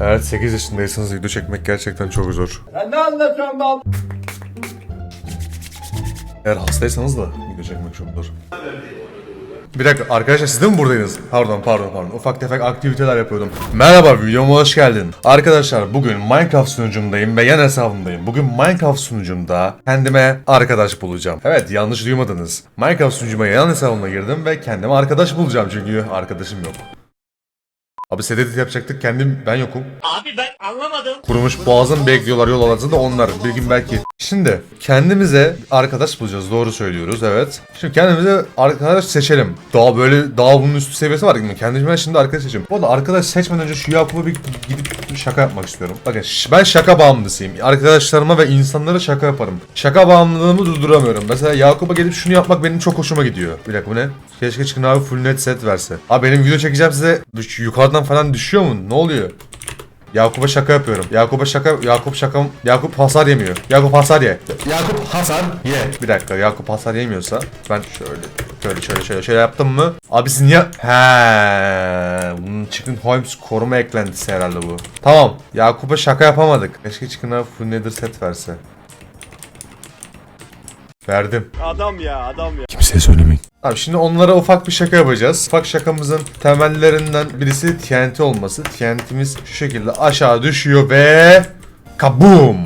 Evet 8 yaşındaysanız video çekmek gerçekten çok zor. Sen ne anlatıyorsun abi? Eğer hastaysanız da video çekmek çok zor. Bir dakika arkadaşlar siz de mi buradaydınız? Pardon pardon pardon ufak tefek aktiviteler yapıyordum. Merhaba videoma hoş geldin. Arkadaşlar bugün Minecraft sunucumdayım ve yan hesabımdayım. Bugün Minecraft sunucumda kendime arkadaş bulacağım. Evet yanlış duymadınız. Minecraft sunucuma yan hesabıma girdim ve kendime arkadaş bulacağım çünkü arkadaşım yok. Abi edit yapacaktık kendim ben yokum. Abi ben anlamadım. Kurumuş boğazım bekliyorlar yol alanında onlar bir gün belki. Şimdi kendimize arkadaş bulacağız doğru söylüyoruz evet. Şimdi kendimize arkadaş seçelim. Daha böyle daha bunun üstü seviyesi var. Kendime şimdi arkadaş seçeyim. Bu arada arkadaş seçmeden önce şu Yakup'a bir gidip bir şaka yapmak istiyorum. Bakın ben şaka bağımlısıyım. Arkadaşlarıma ve insanlara şaka yaparım. Şaka bağımlılığımı durduramıyorum. Mesela Yakup'a gelip şunu yapmak benim çok hoşuma gidiyor. Bir dakika bu ne? Keşke çıkın abi full net set verse. Abi benim video çekeceğim size düş- yukarıdan falan düşüyor mu? Ne oluyor? Yakup'a şaka yapıyorum. Yakup'a şaka Yakup şaka Yakup hasar yemiyor. Yakup hasar ye. Yakup hasar ye. Bir dakika Yakup hasar yemiyorsa ben şöyle şöyle şöyle şöyle şöyle yaptım mı? Abi siz niye He, bunun Chicken Holmes koruma eklentisi herhalde bu. Tamam. Yakup'a şaka yapamadık. Keşke Chicken'a full nether set verse. Verdim. Adam ya adam ya. Kimseye söylemeyin. Abi şimdi onlara ufak bir şaka yapacağız. Ufak şakamızın temellerinden birisi TNT olması. TNT'miz şu şekilde aşağı düşüyor ve kabum.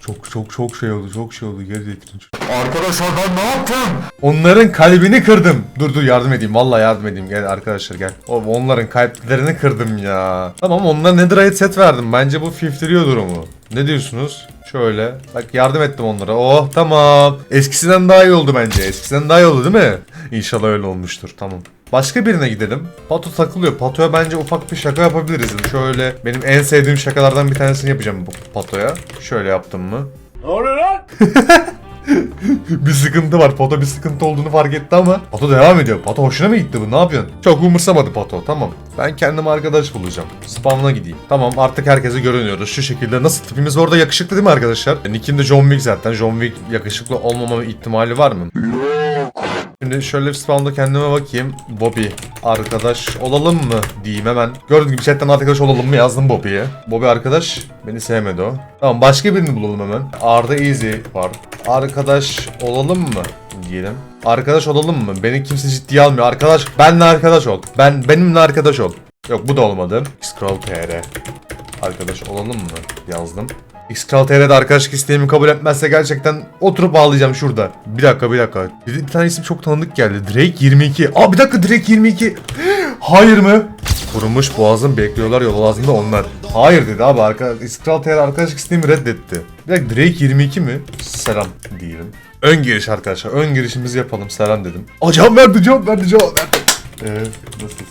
Çok çok çok şey oldu çok şey oldu geri getirin. Arkadaşlar ben ne yaptım? Onların kalbini kırdım. Dur dur yardım edeyim vallahi yardım edeyim gel arkadaşlar gel. O, onların kalplerini kırdım ya. Tamam onlara netherite set verdim. Bence bu 50 durumu. Ne diyorsunuz? Şöyle. Bak yardım ettim onlara. Oh tamam. Eskisinden daha iyi oldu bence. Eskisinden daha iyi oldu değil mi? İnşallah öyle olmuştur. Tamam. Başka birine gidelim. Pato takılıyor. Pato'ya bence ufak bir şaka yapabiliriz. Şöyle benim en sevdiğim şakalardan bir tanesini yapacağım bu Pato'ya. Şöyle yaptım mı? Ne oluyor lan? bir sıkıntı var. Pato bir sıkıntı olduğunu fark etti ama Pato devam ediyor. Pato hoşuna mı gitti bu? Ne yapıyorsun? Çok umursamadı Pato. Tamam. Ben kendime arkadaş bulacağım. Spamla gideyim. Tamam artık herkese görünüyoruz. Şu şekilde nasıl tipimiz orada yakışıklı değil mi arkadaşlar? Nick'im de John Wick zaten. John Wick yakışıklı olmama ihtimali var mı? Şimdi şöyle spawn'da kendime bakayım. Bobby arkadaş olalım mı diyeyim hemen. Gördüğünüz gibi chatten arkadaş olalım mı yazdım Bobby'ye. Bobby arkadaş beni sevmedi o. Tamam başka birini bulalım hemen. Arda Easy var. Arkadaş olalım mı diyelim. Arkadaş olalım mı? Beni kimse ciddiye almıyor. Arkadaş benle arkadaş ol. Ben benimle arkadaş ol. Yok bu da olmadı. Scroll TR. Arkadaş olalım mı? Yazdım. Xkral TR'de arkadaşlık isteğimi kabul etmezse gerçekten oturup ağlayacağım şurada. Bir dakika bir dakika. Bir, bir tane isim çok tanıdık geldi. Drake 22. Aa bir dakika Drake 22. Hayır mı? Kurumuş boğazım bekliyorlar yol ağzında onlar. Hayır dedi abi. Arka, Xkral TR arkadaşlık isteğimi reddetti. Bir dakika Drake 22 mi? Selam diyelim. Ön giriş arkadaşlar. Ön girişimizi yapalım. Selam dedim. Aa cevap verdi cevap verdi cevap verdi. Eee nasılsın?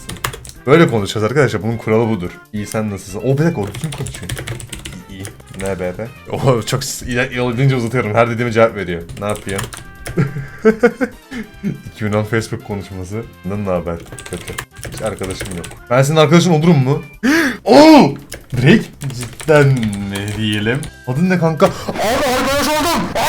Böyle konuşacağız arkadaşlar. Bunun kuralı budur. İyi sen nasılsın? O bir dakika o kim konuşuyor? Ne be be? O çok olabildiğince uzatıyorum. Her dediğime cevap veriyor. Ne yapayım? 2010 Facebook konuşması. Ne haber? Kötü. Hiç arkadaşım yok. Ben senin arkadaşın olurum mu? Oo! Drake? Cidden mi diyelim? Adın ne kanka? Abi arkadaş oldum!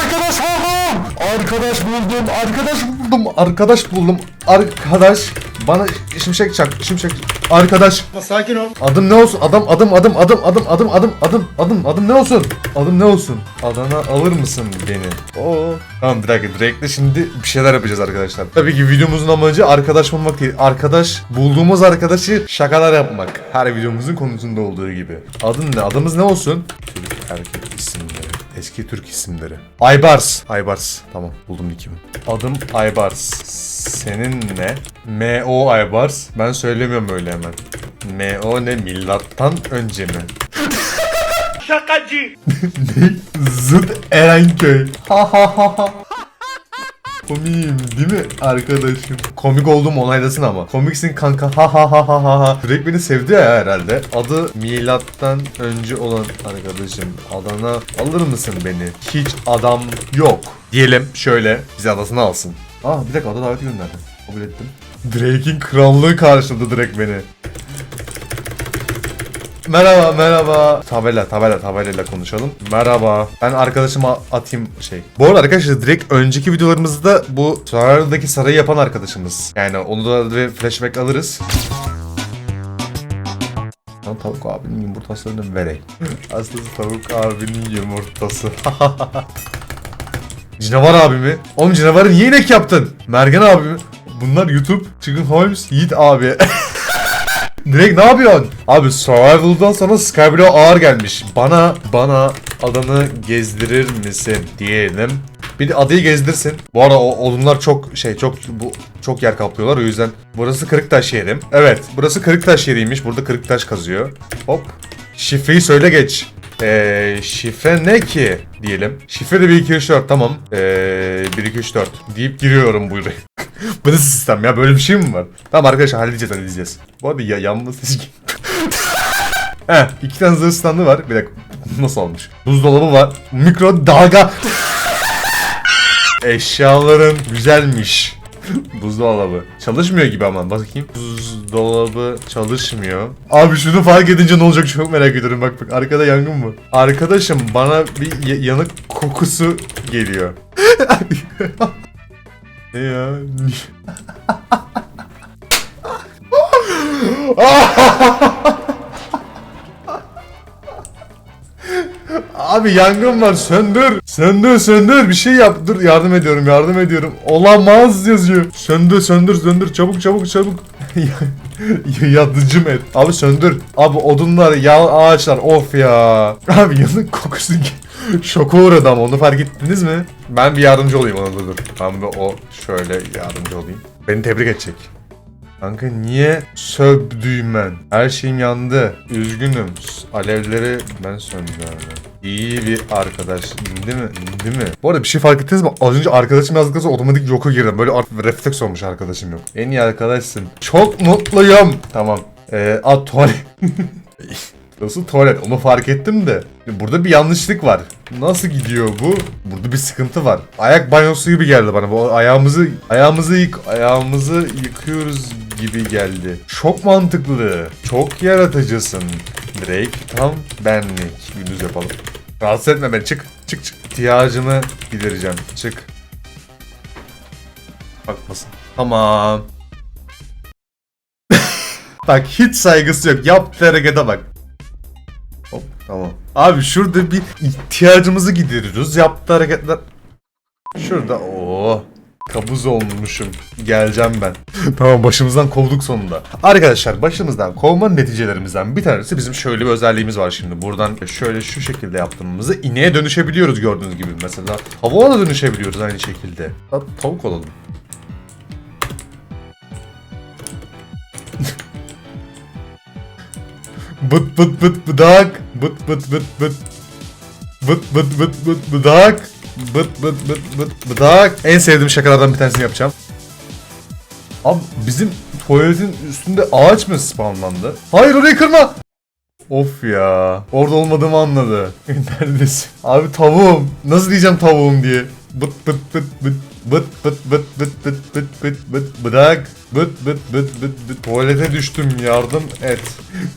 Arkadaş buldum! Arkadaş buldum! Arkadaş buldum! Arkadaş buldum! Arkadaş! Bana şimşek çak, şimşek Arkadaş. Sakin ol. Adım ne olsun? Adam adım adım adım adım adım adım adım adım adım ne olsun? Adım ne olsun? Adana alır mısın beni? Oo. Tamam bir dakika Drake'le şimdi bir şeyler yapacağız arkadaşlar. Tabii ki videomuzun amacı arkadaş bulmak değil. Arkadaş bulduğumuz arkadaşı şakalar yapmak. Her videomuzun konusunda olduğu gibi. Adın ne? Adımız ne olsun? Türk erkek isimleri. Eski Türk isimleri. Aybars. Aybars. Tamam buldum nickimi. Adım Aybars. Senin ne? M.O. Aybars. Ben söylemiyorum öyle hemen. M.O. ne? Milattan önce mi? Şakacı. Zıt Erenköy. Ha ha ha ha. Komiyim değil mi arkadaşım? Komik olduğum onaylasın ama. Komiksin kanka ha ha ha ha ha ha. Direkt beni sevdi ya herhalde. Adı milattan önce olan arkadaşım. Adana alır mısın beni? Hiç adam yok. Diyelim şöyle bizi adasına alsın. Aa bir dakika ada daveti gönderdi. Kabul ettim. Drake'in krallığı karşıladı direkt beni. Merhaba merhaba. Tabela tabela tabelayla konuşalım. Merhaba. Ben arkadaşıma atayım şey. Bu arada arkadaşlar direkt önceki videolarımızda bu Survivor'daki sarayı yapan arkadaşımız. Yani onu da bir flashback alırız. Lan tavuk abinin yumurtasını vereyim. Aslında tavuk abinin yumurtası. Canavar abi mi? Oğlum canavarı niye inek yaptın? Mergen abi mi? Bunlar YouTube, Chicken Holmes, Yiğit abi. Direkt ne yapıyorsun? Abi Survival'dan sonra Skyblow ağır gelmiş. Bana, bana adanı gezdirir misin diyelim. Bir de adayı gezdirsin. Bu arada o odunlar çok şey çok bu çok yer kaplıyorlar o yüzden. Burası Kırıktaş yerim. Evet burası Kırıktaş yeriymiş. Burada Kırıktaş kazıyor. Hop. Şifreyi söyle geç. Eee şifre ne ki diyelim. Şifre de 1 2 3 4 tamam. Eee 1 2 3 4 deyip giriyorum buraya. Bu nasıl sistem ya böyle bir şey mi var? Tamam arkadaşlar halledeceğiz halledeceğiz. Bu arada ya yanma sesi Heh iki tane zırh standı var. Bir dakika nasıl olmuş? Buzdolabı var. Mikrodalga. Eşyaların güzelmiş. Buzdolabı. Çalışmıyor gibi ama bakayım. Buzdolabı çalışmıyor. Abi şunu fark edince ne olacak çok merak ediyorum. Bak bak arkada yangın mı? Arkadaşım bana bir yanık kokusu geliyor. ne ya? Abi yangın var söndür. Söndür söndür bir şey yap. Dur yardım ediyorum yardım ediyorum. Olamaz yazıyor. Söndür söndür söndür çabuk çabuk çabuk. Yadıcım et. Abi söndür. Abi odunlar ya ağaçlar of ya. Abi yanık kokusu Şoka uğradı ama onu fark ettiniz mi? Ben bir yardımcı olayım ona dur. Ben de o şöyle yardımcı olayım. Beni tebrik edecek. Kanka niye sövdüğüm ben? Her şeyim yandı. Üzgünüm. Alevleri ben söndürdüm. İyi bir arkadaş. Değil mi? Değil mi? Bu arada bir şey fark ettiniz mi? Az önce arkadaşım yazdıktan otomatik yoka girdim. Böyle refleks olmuş arkadaşım yok. En iyi arkadaşsın. Çok mutluyum. Tamam. Ee, a tuvalet. Nasıl tuvalet? Onu fark ettim de. Burada bir yanlışlık var. Nasıl gidiyor bu? Burada bir sıkıntı var. Ayak banyosu gibi geldi bana. Bu ayağımızı ayağımızı yık ayağımızı yıkıyoruz gibi geldi. Çok mantıklı. Çok yaratıcısın. Drake tam benlik. Gündüz yapalım. Rahatsız etme beni. Çık. Çık çık. İhtiyacımı gidereceğim. Çık. Bakmasın. Tamam. bak hiç saygısı yok. Yaptığı harekete bak. Hop tamam. Abi şurada bir ihtiyacımızı gideriyoruz. Yaptığı hareketler... Şurada o kabuz olmuşum. Geleceğim ben. tamam başımızdan kovduk sonunda. Arkadaşlar başımızdan kovma neticelerimizden bir tanesi bizim şöyle bir özelliğimiz var şimdi. Buradan şöyle şu şekilde yaptığımızda ineğe dönüşebiliyoruz gördüğünüz gibi. Mesela tavuğa da dönüşebiliyoruz aynı şekilde. Hatta tavuk olalım. Bıt bıt bıt bıdak. Bıt bıt bıt bıt. Bıt bıt bıt bıt bıdak. Bıt bıt bıt bıt bıdak. En sevdiğim şakalardan bir tanesini yapacağım. Abi bizim tuvaletin üstünde ağaç mı spawnlandı? Hayır orayı kırma. Of ya. Orada olmadığımı anladı. Neredesin? Abi tavuğum. Nasıl diyeceğim tavuğum diye. Bıt bıt bıt bıt bıt bıt bıt bıt bıt bıt bıt bıt bıdak bıt bıt bıt bıt bıt tuvalete düştüm yardım et.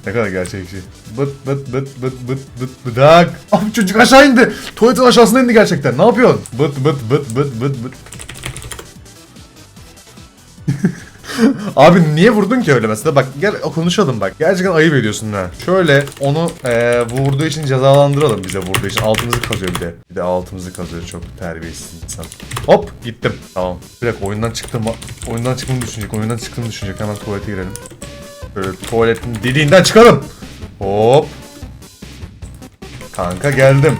ne kadar gerçekçi. Bıt bıt bıt bıt bıt bıt bıdak. Abi çocuk aşağı indi. Tuvaletin aşağısına indi gerçekten. Ne yapıyorsun? Bıt bıt bıt bıt bıt bıt. Abi niye vurdun ki öyle mesela? Bak gel konuşalım bak. Gerçekten ayıp ediyorsun ha. Şöyle onu eee vurduğu için cezalandıralım bize vurduğu için. Altımızı kazıyor bir de. Bir de altımızı kazıyor çok terbiyesiz insan. Hop gittim. Tamam. Bir dakika oyundan çıktım. Oyundan çıktığımı düşünecek. Oyundan çıktığımı düşünecek. Hemen tuvalete girelim. Böyle tuvaletin deliğinden çıkalım. Hop. Kanka geldim.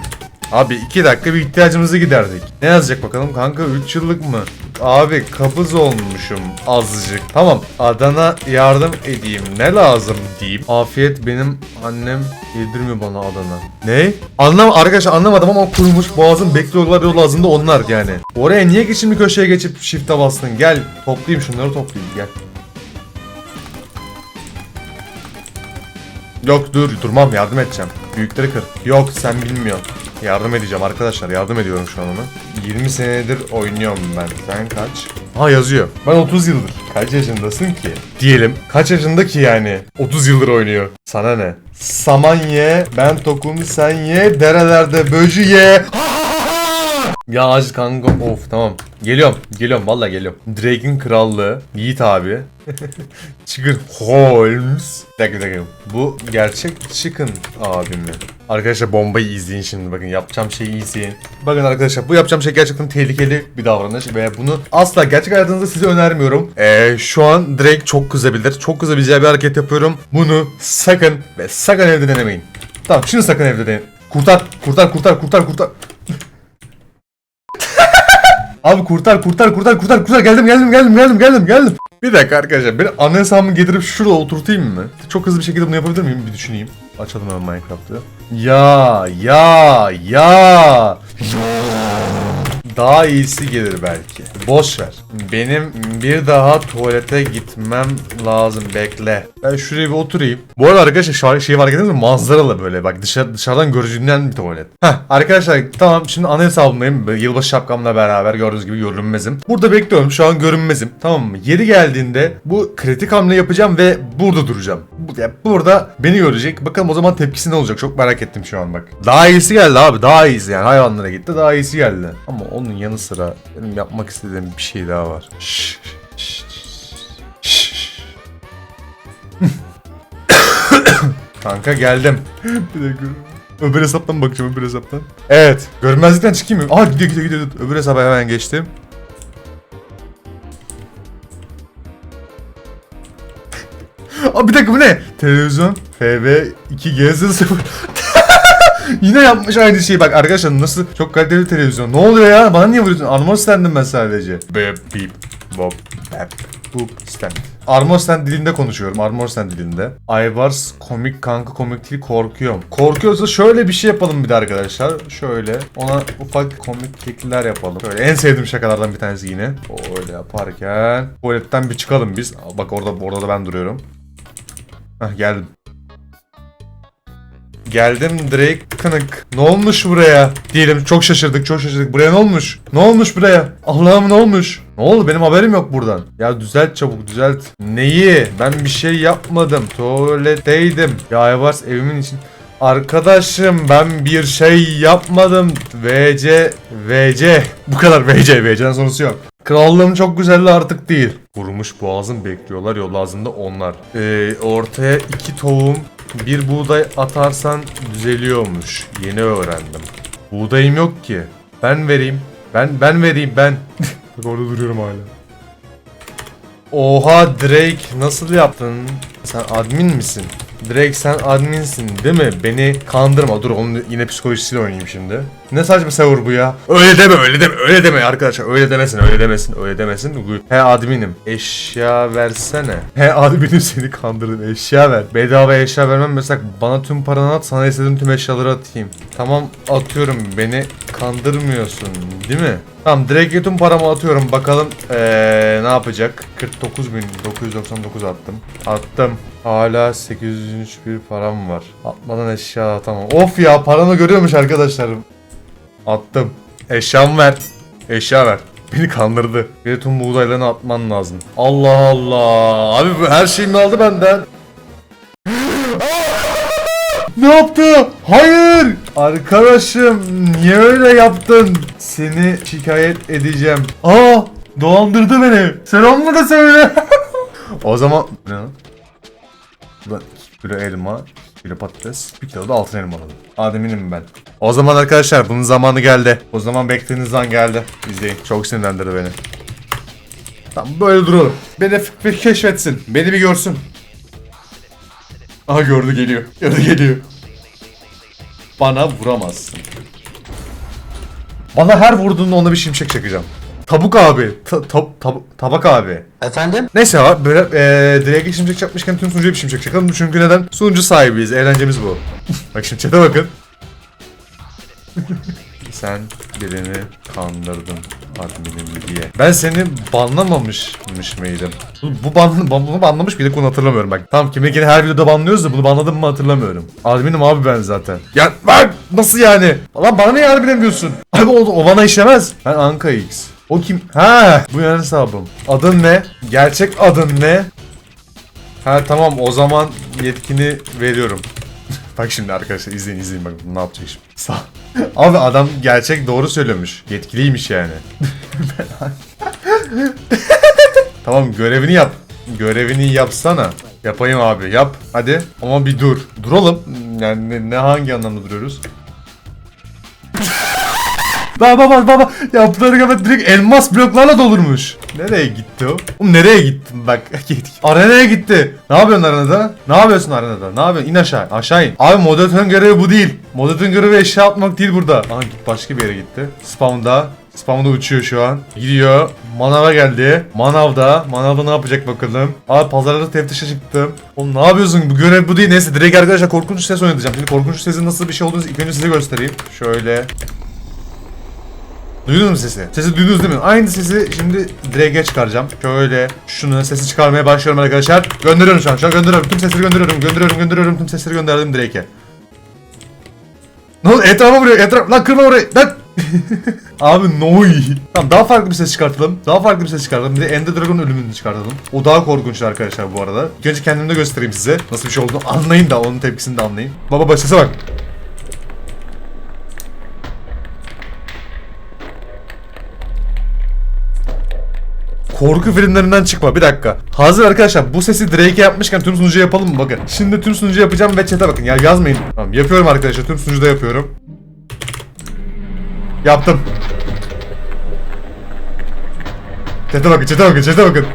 Abi iki dakika bir ihtiyacımızı giderdik. Ne yazacak bakalım kanka 3 yıllık mı? Abi kabız olmuşum azıcık. Tamam Adana yardım edeyim ne lazım diyeyim. Afiyet benim annem yedirmiyor bana Adana. Ne? Anlam arkadaşlar anlamadım ama kurumuş boğazım bekliyorlar yol ağzında onlar yani. Oraya niye geçin bir köşeye geçip shift'e bastın? Gel toplayayım şunları toplayayım gel. Yok dur durmam yardım edeceğim. Büyükleri kır. Yok sen bilmiyorsun. Yardım edeceğim arkadaşlar yardım ediyorum şu an ona. 20 senedir oynuyorum ben. Sen kaç? Ha yazıyor. Ben 30 yıldır. Kaç yaşındasın ki? Diyelim. Kaç yaşında ki yani? 30 yıldır oynuyor. Sana ne? Saman ye, ben tokum sen ye, derelerde böcü ye. Ya acı kanka of tamam. Geliyorum. Geliyorum vallahi geliyorum. Drake'in krallığı. Yiğit abi. Chicken Holmes. Bir dakika dakika. Bu gerçek Chicken abi mi? Arkadaşlar bombayı izleyin şimdi bakın yapacağım şeyi izleyin. Bakın arkadaşlar bu yapacağım şey gerçekten tehlikeli bir davranış ve bunu asla gerçek hayatınızda size önermiyorum. Ee, şu an Drake çok kızabilir. Çok kızabileceği bir hareket yapıyorum. Bunu sakın ve sakın evde denemeyin. Tamam şimdi sakın evde deneyin. Kurtar, kurtar, kurtar, kurtar, kurtar. Abi kurtar kurtar kurtar kurtar kurtar geldim geldim geldim geldim geldim geldim. Bir dakika arkadaşlar ben ana hesabımı getirip şurada oturtayım mı? Çok hızlı bir şekilde bunu yapabilir miyim? Bir düşüneyim. Açalım hemen Minecraft'ı. Ya ya ya. Daha iyisi gelir belki. Boş ver. Benim bir daha tuvalete gitmem lazım. Bekle. Ben şuraya bir oturayım. Bu arada arkadaşlar şu şey fark ettiniz mi? Manzaralı böyle. Bak dışarı, dışarıdan görünen bir tuvalet. Heh arkadaşlar tamam şimdi ana hesabımdayım. Böyle Yılbaşı şapkamla beraber gördüğünüz gibi görünmezim. Burada bekliyorum. Şu an görünmezim. Tamam mı? Yeri geldiğinde bu kritik hamle yapacağım ve burada duracağım. Burada beni görecek. Bakalım o zaman tepkisi ne olacak? Çok merak ettim şu an bak. Daha iyisi geldi abi. Daha iyisi yani. Hayvanlara gitti. Daha iyisi geldi. Ama onun yanı sıra benim yapmak istediğim bir şey daha var. Şşş. Kanka geldim. bir dakika. Öbür hesaptan bakacağım öbür hesaptan. Evet. Görünmezlikten çıkayım mı? Aa gidiyor gidiyor gidiyor. Öbür hesaba hemen geçtim. Aa bir dakika bu ne? Televizyon FB 2GZ0 Yine yapmış aynı şeyi bak arkadaşlar nasıl çok kaliteli televizyon. Ne oluyor ya? Bana niye vuruyorsun? Armor stand'im ben sadece. Bep beep bop bep boop stand. Armor stand dilinde konuşuyorum. Armor stand dilinde. Aybars komik kanka komik değil korkuyorum. Korkuyorsa şöyle bir şey yapalım bir de arkadaşlar. Şöyle ona ufak komiklikler yapalım. Şöyle en sevdiğim şakalardan bir tanesi yine. O öyle yaparken tuvaletten bir çıkalım biz. Bak orada orada da ben duruyorum. Hah geldim. Geldim Drake Kınık. Ne olmuş buraya? Diyelim çok şaşırdık çok şaşırdık. Buraya ne olmuş? Ne olmuş buraya? Allah'ım ne olmuş? Ne oldu? Benim haberim yok buradan. Ya düzelt çabuk düzelt. Neyi? Ben bir şey yapmadım. Tuvaletteydim. Ya Aybars evimin için. Arkadaşım ben bir şey yapmadım. VC VC. Bu kadar VC VC'den sonrası yok. Krallığım çok güzelli artık değil. Vurmuş boğazım bekliyorlar yol ağzında onlar. Ee, ortaya iki tohum bir buğday atarsan düzeliyormuş. Yeni öğrendim. Buğdayım yok ki. Ben vereyim. Ben ben vereyim ben. Bak orada duruyorum hala. Oha Drake nasıl yaptın? Sen admin misin? Drake sen adminsin değil mi? Beni kandırma. Dur onun yine psikolojisiyle oynayayım şimdi. Ne saçma savur bu ya? Öyle deme öyle deme öyle deme arkadaşlar. Öyle demesin öyle demesin öyle demesin. He adminim. Eşya versene. He adminim seni kandırdım. Eşya ver. Bedava eşya vermem mesela bana tüm paranı at sana istediğim tüm eşyaları atayım. Tamam atıyorum beni kandırmıyorsun değil mi? Tamam direkt tüm paramı atıyorum bakalım ee, ne yapacak? 49.999 attım. Attım. Hala 803 bir param var. Atmadan eşya tamam. Of ya paramı görüyormuş arkadaşlar. Attım. Eşyamı ver. Eşya ver. Beni kandırdı. Bir tüm buğdaylarını atman lazım. Allah Allah. Abi bu her şeyimi aldı benden. Ne yaptı? Hayır! Arkadaşım niye öyle yaptın? Seni şikayet edeceğim. Aa! Dolandırdı beni. Selam mı da söyle. o zaman... Ne? Ben bir elma, bir patates, bir kilo da altın elma aldım. Ademinim ben. O zaman arkadaşlar bunun zamanı geldi. O zaman beklediğiniz an geldi. İzleyin. Çok sinirlendirdi beni. Tamam böyle duralım. Beni bir keşfetsin. Beni bir görsün. Aha gördü geliyor. Gördü geliyor. Bana vuramazsın. Bana her vurduğunda ona bir şimşek çakacağım. Tabuk abi. Ta- tab- tab- tabak abi. Efendim? Neyse abi böyle eee Drake'e şimşek çakmışken tüm sunucuya bir şimşek çakalım. Çünkü neden? Sunucu sahibiyiz. Eğlencemiz bu. Bak şimdi chat'e bakın. Sen birini kandırdın adminim diye. Ben seni banlamamışmış mıydım? Bu, bu ban, ban- bunu banlamış mıydık bunu hatırlamıyorum bak. Tamam kiminkini her videoda banlıyoruz da bunu banladım mı hatırlamıyorum. Adminim abi ben zaten. Ya bak nasıl yani? Lan bana niye adminim diyorsun? Abi o, o bana işlemez. Ben Anka X. O kim? Ha, bu yan hesabım. Adın ne? Gerçek adın ne? Ha tamam o zaman yetkini veriyorum. Bak şimdi arkadaşlar izleyin izleyin bakın ne yapacak şimdi. Sağ. Abi adam gerçek doğru söylüyormuş. Yetkiliymiş yani. tamam görevini yap. Görevini yapsana. Yapayım abi yap. Hadi. Ama bir dur. Duralım. Yani ne, ne hangi anlamda duruyoruz? Baba baba baba yaptıkları kadar direkt elmas bloklarla dolurmuş. Nereye gitti o? Oğlum nereye gittin bak. arenaya gitti. Ne yapıyorsun arenada? Ne yapıyorsun arenada? Ne yapıyorsun? İn aşağı. Aşağı in. Abi moderatörün görevi bu değil. Moderatörün görevi eşya atmak değil burada. Aha git başka bir yere gitti. Spawn'da. Spawn'da uçuyor şu an. Gidiyor. Manav'a geldi. Manav'da. Manav'da ne yapacak bakalım. Abi pazarlarda teftişe çıktım. Oğlum ne yapıyorsun? Bu görev bu değil. Neyse direkt arkadaşlar korkunç ses oynatacağım. Şimdi korkunç sesin nasıl bir şey olduğunu ilk önce size göstereyim. Şöyle. Duydunuz mu sesi? Sesi duydunuz değil mi? Aynı sesi şimdi Drake'e çıkaracağım. Şöyle şunu sesi çıkarmaya başlıyorum arkadaşlar. Gönderiyorum şu an. Şu an gönderiyorum. Tüm sesleri gönderiyorum. Gönderiyorum, gönderiyorum. Tüm sesleri gönderdim Drake'e. Ne oldu? Etrafa vuruyor. Etraf. Lan kırma orayı. Lan. Abi noy. Tamam daha farklı bir ses çıkartalım. Daha farklı bir ses çıkartalım. Bir de Ender Dragon'un ölümünü çıkartalım. O daha korkunç arkadaşlar bu arada. Önce kendimi de göstereyim size. Nasıl bir şey olduğunu anlayın da onun tepkisini de anlayın. Baba sese bak. Korku filmlerinden çıkma. Bir dakika. Hazır arkadaşlar. Bu sesi Drake'e yapmışken tüm sunucuya yapalım mı? Bakın. Şimdi tüm sunucu yapacağım ve chat'e bakın. Ya yazmayın. Tamam yapıyorum arkadaşlar. Tüm sunucuda yapıyorum. Yaptım. Chat'e bakın, chat'e bakın, chat'e bakın.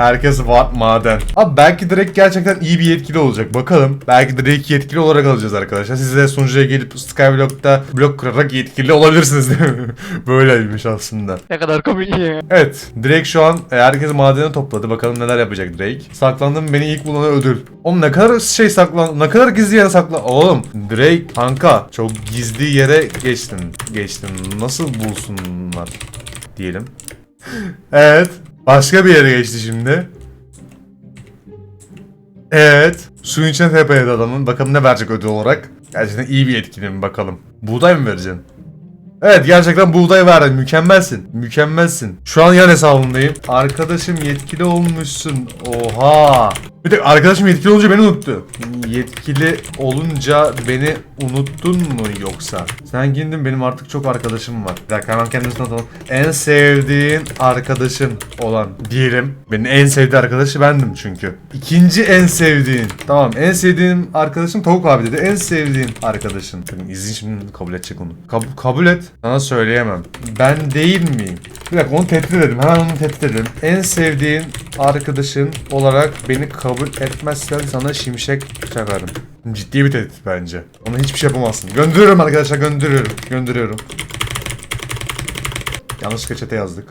Herkes var maden. Abi belki direkt gerçekten iyi bir yetkili olacak. Bakalım. Belki direkt yetkili olarak alacağız arkadaşlar. Siz de sunucuya gelip Skyblock'ta blok kurarak yetkili olabilirsiniz değil mi? Böyleymiş aslında. Ne kadar komik ya. Evet. Drake şu an e, herkes madene topladı. Bakalım neler yapacak Drake. Saklandım beni ilk bulana ödül. Oğlum ne kadar şey saklan... Ne kadar gizli yere saklan... Oğlum Drake kanka çok gizli yere geçtin. Geçtin. Nasıl bulsunlar diyelim. evet. Başka bir yere geçti şimdi. Evet. Suyun içine tepeledi adamın. Bakalım ne verecek ödül olarak. Gerçekten iyi bir etkili mi bakalım. Buğday mı vereceksin? Evet gerçekten buğday verdin. Mükemmelsin. Mükemmelsin. Şu an yan hesabındayım. Arkadaşım yetkili olmuşsun. Oha. Bir de arkadaşım yetkili olunca beni unuttu. Yetkili olunca beni unuttun mu yoksa? Sen kimdin? Benim artık çok arkadaşım var. Bir dakika hemen kendimizi tanıtalım. En sevdiğin arkadaşın olan diyelim. Benim en sevdiği arkadaşı bendim çünkü. İkinci en sevdiğin. Tamam en sevdiğim arkadaşım Tavuk abi dedi. En sevdiğin arkadaşın. Benim izin şimdi kabul edecek onu. Kab- kabul et. Sana söyleyemem. Ben değil miyim? Bir dakika onu tehdit edelim. Hemen onu tehdit edelim. En sevdiğin arkadaşın olarak beni kabul etmezsen sana şimşek çakarım. Ciddi bir tehdit bence. Ona hiçbir şey yapamazsın. Gönderiyorum arkadaşlar gönderiyorum. Gönderiyorum. Yanlışlıkla çete yazdık.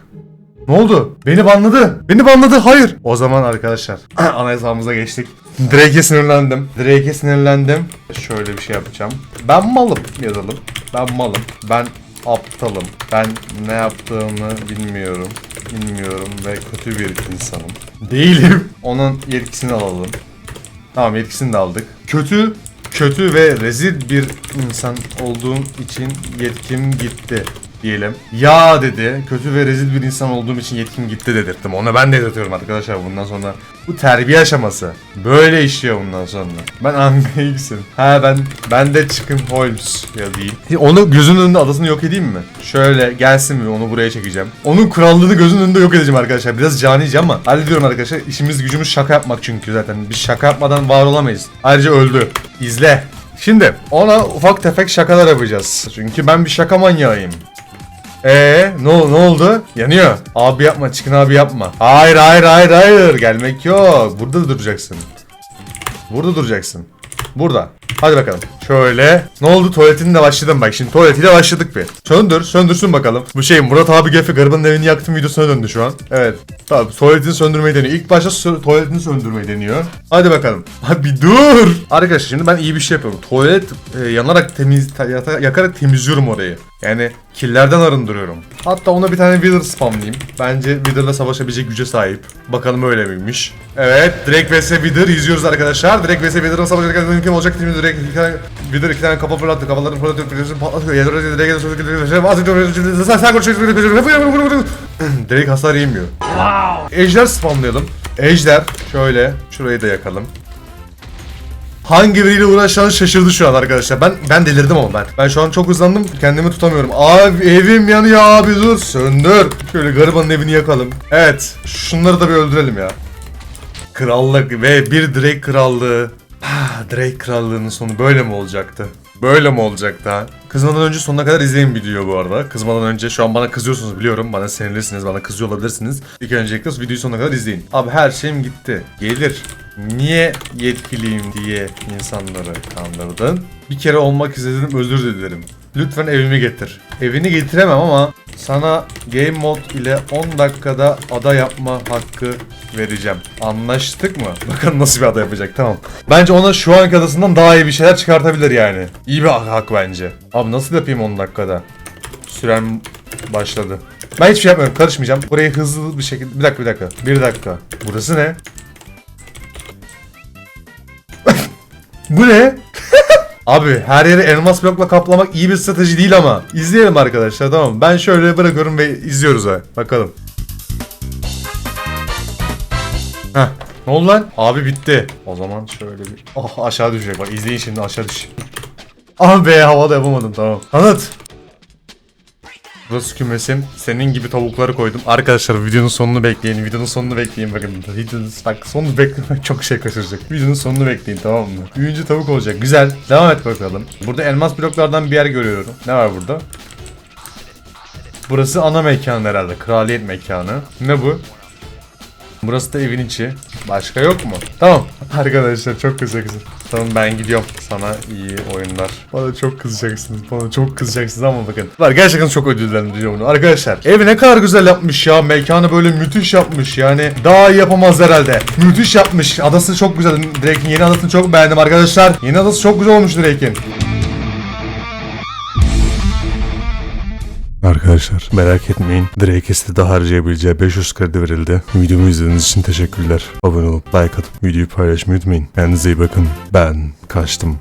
Ne oldu? Beni banladı. Beni banladı. Hayır. O zaman arkadaşlar ana hesabımıza geçtik. Drake'e sinirlendim. Drake'e sinirlendim. Şöyle bir şey yapacağım. Ben malım yazalım. Ben malım. Ben aptalım. Ben ne yaptığımı bilmiyorum. Bilmiyorum ve kötü bir insanım. Değilim. Onun yetkisini alalım. Tamam yetkisini de aldık. Kötü, kötü ve rezil bir insan olduğum için yetkim gitti diyelim. Ya dedi, kötü ve rezil bir insan olduğum için yetkim gitti dedirttim. Ona ben de dedirtiyorum arkadaşlar bundan sonra. Bu terbiye aşaması. Böyle işliyor bundan sonra. Ben Angix'im. Ha ben, ben de Chicken Holmes yazayım. Onu gözünün önünde adasını yok edeyim mi? Şöyle gelsin mi onu buraya çekeceğim. Onun krallığını gözünün önünde yok edeceğim arkadaşlar. Biraz canice ama hallediyorum arkadaşlar. İşimiz gücümüz şaka yapmak çünkü zaten. Biz şaka yapmadan var olamayız. Ayrıca öldü. İzle. Şimdi ona ufak tefek şakalar yapacağız. Çünkü ben bir şaka manyağıyım. Ee, ne, ne oldu? Yanıyor. Abi yapma, çıkın abi yapma. Hayır, hayır, hayır, hayır. Gelmek yok. Burada duracaksın. Burada duracaksın. Burada. Hadi bakalım. Şöyle. Ne oldu? Tuvaletini de başladım bak. Şimdi tuvaletiyle başladık bir. Söndür. Söndürsün bakalım. Bu şey Murat abi Gefe garibanın evini yaktım videosuna döndü şu an. Evet. Tamam. Tuvaletini söndürmeyi deniyor. İlk başta tuvaletini söndürmeyi deniyor. Hadi bakalım. Ha bir dur. Arkadaşlar şimdi ben iyi bir şey yapıyorum. Tuvalet e, yanarak temiz yakarak temizliyorum orayı. Yani killerden arındırıyorum. Hatta ona bir tane Wither spamlayayım. Bence Wither'la savaşabilecek güce sahip. Bakalım öyle miymiş. Evet, Drake vs Wither izliyoruz arkadaşlar. Drake vs Wither'la savaşırken mümkün olacak mi? Drake iki tane, Wither iki tane kafa fırlattı. Kafalarını fırlatıyor. Biliyorsun patlatıyor. Yazıyor. Drake'e de Sen sen konuşuyorsun. Drake hasar yemiyor. Ejder spamlayalım. Ejder. Şöyle. Şurayı da yakalım. Hangi biriyle uğraşacağını şaşırdı şu an arkadaşlar. Ben ben delirdim ama ben. Ben şu an çok hızlandım. Kendimi tutamıyorum. Abi evim yanıyor abi dur. Söndür. Şöyle garibanın evini yakalım. Evet. Şunları da bir öldürelim ya. Krallık ve bir Drake krallığı. Drake krallığının sonu böyle mi olacaktı? Böyle mi olacaktı ha? Kızmadan önce sonuna kadar izleyin videoyu bu arada. Kızmadan önce şu an bana kızıyorsunuz biliyorum. Bana sinirlisiniz, bana kızıyor olabilirsiniz. İlk öncelikle videoyu sonuna kadar izleyin. Abi her şeyim gitti. Gelir. Niye yetkiliyim diye insanları kandırdın? Bir kere olmak istedim özür dilerim. Lütfen evimi getir. Evini getiremem ama sana game mod ile 10 dakikada ada yapma hakkı vereceğim. Anlaştık mı? Bakın nasıl bir ada yapacak tamam. Bence ona şu anki adasından daha iyi bir şeyler çıkartabilir yani. İyi bir hak, bence. Abi nasıl yapayım 10 dakikada? Sürem başladı. Ben hiçbir şey yapmıyorum karışmayacağım. Burayı hızlı bir şekilde... Bir dakika bir dakika. Bir dakika. Burası ne? Bu ne? Abi her yeri elmas blokla kaplamak iyi bir strateji değil ama. İzleyelim arkadaşlar tamam? Ben şöyle bırakıyorum ve izliyoruz ha. Bakalım. Heh. Ne oldu lan? Abi bitti. O zaman şöyle bir... Oh aşağı düşecek bak izleyin şimdi aşağı düş. Ah be havada yapamadım tamam. Anlat. Burası kümesim. Senin gibi tavukları koydum. Arkadaşlar videonun sonunu bekleyin. Videonun sonunu bekleyin bakın. Videonun bak sonunu beklemek çok şey kaçıracak. Videonun sonunu bekleyin tamam mı? Büyüyünce tavuk olacak. Güzel. Devam et bakalım. Burada elmas bloklardan bir yer görüyorum. Ne var burada? Burası ana mekan herhalde. Kraliyet mekanı. Ne bu? Burası da evin içi. Başka yok mu? Tamam. Arkadaşlar çok kızacaksınız. Tamam ben gidiyorum. Sana iyi oyunlar. Bana çok kızacaksınız. Bana çok kızacaksınız ama bakın. Var gerçekten çok ödüllendiriyor bunu. Arkadaşlar evi ne kadar güzel yapmış ya. Mekanı böyle müthiş yapmış. Yani daha iyi yapamaz herhalde. Müthiş yapmış. Adası çok güzel. Drake'in yeni adasını çok beğendim arkadaşlar. Yeni adası çok güzel olmuş Drake'in. Arkadaşlar merak etmeyin. Drake Este'de harcayabileceği 500 kredi verildi. Videomu izlediğiniz için teşekkürler. Abone olup like atıp videoyu paylaşmayı unutmayın. Kendinize iyi bakın. Ben kaçtım.